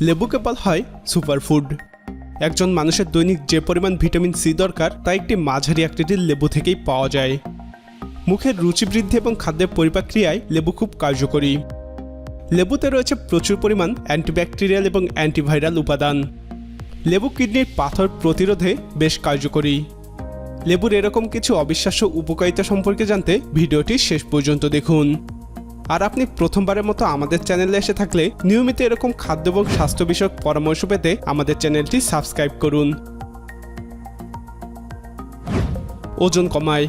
লেবুকে বলা হয় সুপারফুড। একজন মানুষের দৈনিক যে পরিমাণ ভিটামিন সি দরকার, তা একটি মাঝারি আকৃতির লেবু থেকেই পাওয়া যায়। মুখের রুচি বৃদ্ধি এবং খাদ্যের পরিপাক্রিয়ায় লেবু খুব কার্যকরী। লেবুতে রয়েছে প্রচুর পরিমাণ অ্যান্টিব্যাকটেরিয়াল এবং অ্যান্টিভাইরাল উপাদান। লেবু কিডনির পাথর প্রতিরোধে বেশ কার্যকরী। লেবুর এরকম কিছু অবিশ্বাস্য উপকারিতা সম্পর্কে জানতে ভিডিওটি শেষ পর্যন্ত দেখুন। আর আপনি প্রথমবারের মতো আমাদের চ্যানেলে এসে থাকলে নিয়মিত এরকম খাদ্য এবং স্বাস্থ্য বিষয়ক পরামর্শ পেতে আমাদের চ্যানেলটি সাবস্ক্রাইব করুন। ওজন কমায়।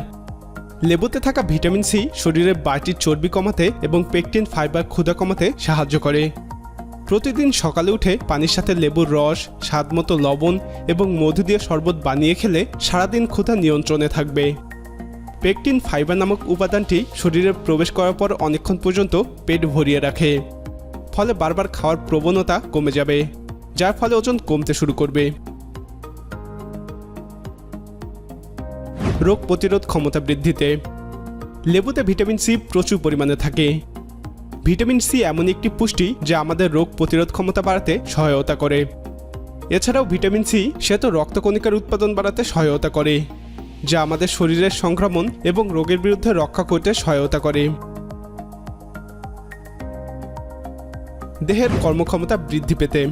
লেবুতে থাকা ভিটামিন সি শরীরের বাড়তির চর্বি কমাতে এবং পেকটিন, ফাইবার, ক্ষুধা কমাতে সাহায্য করে। প্রতিদিন সকালে উঠে পানির সাথে লেবুর রস, স্বাদমতো লবণ এবং মধু দিয়ে শরবত বানিয়ে খেলে সারাদিন ক্ষুধা নিয়ন্ত্রণে থাকবে। পেকটিন ফাইবার নামক উপাদানটি শরীরে প্রবেশ করার পর অনেকক্ষণ পর্যন্ত পেট ভরিয়ে রাখে। ফলে বারবার খাওয়ার প্রবণতা কমে যাবে, যার ফলে ওজন কমতে শুরু করবে। রোগ প্রতিরোধ ক্ষমতা বৃদ্ধিতে। লেবুতে ভিটামিন সি প্রচুর পরিমাণে থাকে। ভিটামিন সি এমন একটি পুষ্টি যা আমাদের রোগ প্রতিরোধ ক্ষমতা বাড়াতে সহায়তা করে। এছাড়াও ভিটামিন সি শ্বেত রক্তকণিকার উৎপাদন বাড়াতে সহায়তা করে। যা আমাদের শরীরের সংক্রমণ এবং রোগের বিরুদ্ধে রক্ষা করতে সহায়তা করে। দেহের কর্মক্ষমতা বৃদ্ধি পেতে।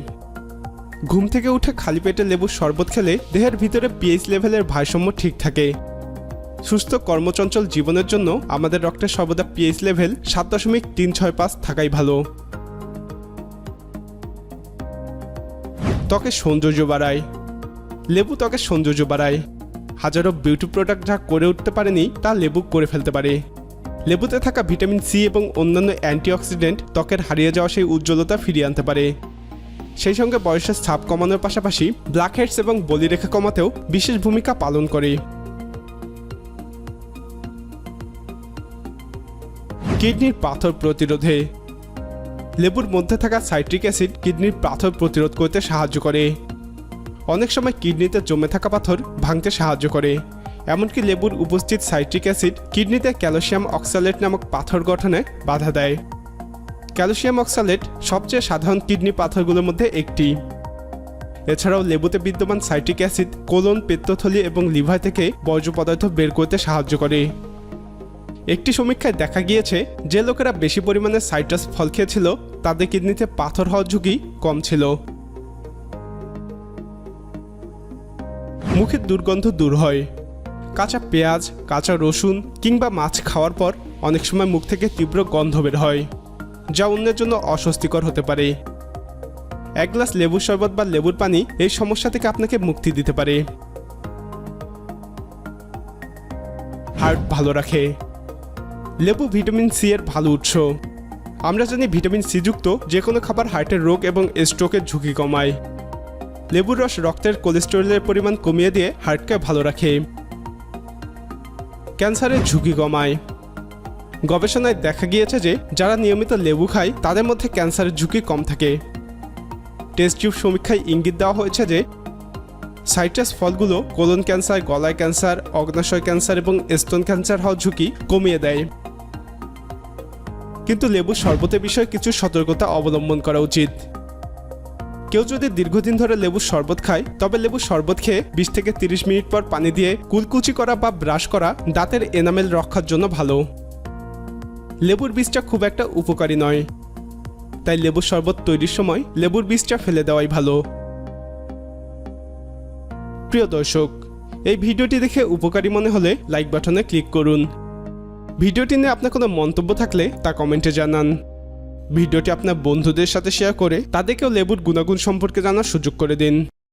ঘুম থেকে উঠে খালি পেটে লেবুর শরবত খেলে দেহের ভিতরে পিএইচ লেভেলের ভারসাম্য ঠিক থাকে। সুস্থ কর্মচঞ্চল জীবনের জন্য আমাদের রক্তে সর্বদা পিএইচ লেভেল সাত দশমিক তিন ছয় পাঁচ থাকাই ভালো। ত্বকের সৌন্দর্য বাড়ায়। লেবু ত্বকের সৌন্দর্য বাড়ায়। হাজারো বিউটি প্রোডাক্ট যা করে উঠতে পারেনি, তা লেবু করে ফেলতে পারে। লেবুতে থাকা ভিটামিন সি এবং অন্যান্য অ্যান্টিঅক্সিডেন্ট ত্বকের হারিয়ে যাওয়া সেই উজ্জ্বলতা ফিরিয়ে আনতে পারে। সেই সঙ্গে বয়সের ছাপ কমানোর পাশাপাশি ব্ল্যাক হেডস এবং বলিরেখা কমাতেও বিশেষ ভূমিকা পালন করে। কিডনির পাথর প্রতিরোধে। লেবুর মধ্যে থাকা সাইট্রিক অ্যাসিড কিডনির পাথর প্রতিরোধ করতে সাহায্য করে। অনেক সময় কিডনিতে জমে থাকা পাথর ভাঙতে সাহায্য করে। এমনকি লেবুর উপস্থিত সাইট্রিক অ্যাসিড কিডনিতে ক্যালসিয়াম অক্সালেট নামক পাথর গঠনে বাধা দেয়। ক্যালসিয়াম অক্সালেট সবচেয়ে সাধারণ কিডনি পাথরগুলোর মধ্যে একটি। এছাড়াও লেবুতে বিদ্যমান সাইট্রিক অ্যাসিড কোলন, পেত্তথলি এবং লিভার থেকে বর্জ্য পদার্থ বের করতে সাহায্য করে। একটি সমীক্ষায় দেখা গিয়েছে, যে লোকেরা বেশি পরিমাণে সাইট্রাস ফল খেয়েছিল, তাদের কিডনিতে পাথর হওয়ার ঝুঁকি কম ছিল। মুখের দুর্গন্ধ দূর হয়। কাঁচা পেঁয়াজ, কাঁচা রসুন কিংবা মাছ খাওয়ার পর অনেক সময় মুখ থেকে তীব্র গন্ধ বের হয়, যা অন্যের জন্য অস্বস্তিকর হতে পারে। এক গ্লাস লেবুর শরবত বা লেবুর পানি এই সমস্যা থেকে আপনাকে মুক্তি দিতে পারে। হার্ট ভালো রাখে। লেবু ভিটামিন সি এর ভালো উৎস। আমরা জানি ভিটামিন সি যুক্ত যে কোনো খাবার হার্টের রোগ এবং স্ট্রোকের ঝুঁকি কমায়। লেবুর রস রক্তের কোলেস্টেরলের পরিমাণ কমিয়ে দিয়ে হার্টকে ভালো রাখে। ক্যান্সারের ঝুঁকি কমায়। গবেষণায় দেখা গিয়েছে যে, যারা নিয়মিত লেবু খায়, তাদের মধ্যে ক্যান্সারের ঝুঁকি কম থাকে। টেস্ট টিউব সমীক্ষায় ইঙ্গিত দেওয়া হয়েছে যে, সাইট্রাস ফলগুলো কোলন ক্যান্সার, গলায় ক্যান্সার, অগ্নাশয় ক্যান্সার এবং স্তন ক্যান্সার হওয়ার ঝুঁকি কমিয়ে দেয়। কিন্তু লেবু শরবতের বিষয়ে কিছু সতর্কতা অবলম্বন করা উচিত। কেউ যদি দীর্ঘদিন ধরে লেবুর শরবত খায়, তবে লেবুর শরবত খেয়ে বিশ থেকে তিরিশ মিনিট পর পানি দিয়ে কুলকুচি করা বা ব্রাশ করা দাঁতের এনামেল রক্ষার জন্য ভালো। লেবুর বীজটা খুব একটা উপকারী নয়। তাই লেবুর শরবত তৈরির সময় লেবুর বীজটা ফেলে দেওয়াই ভালো। প্রিয় দর্শক, এই ভিডিওটি দেখে উপকারী মনে হলে লাইক বাটনে ক্লিক করুন। ভিডিওটি নিয়ে আপনার কোনো মন্তব্য থাকলে তা কমেন্টে জানান। ভিডিওটি আপনার বন্ধুদের সাথে শেয়ার করে তাদেরকেও লেবুর গুণাগুণ সম্পর্কে জানার সুযোগ করে দিন।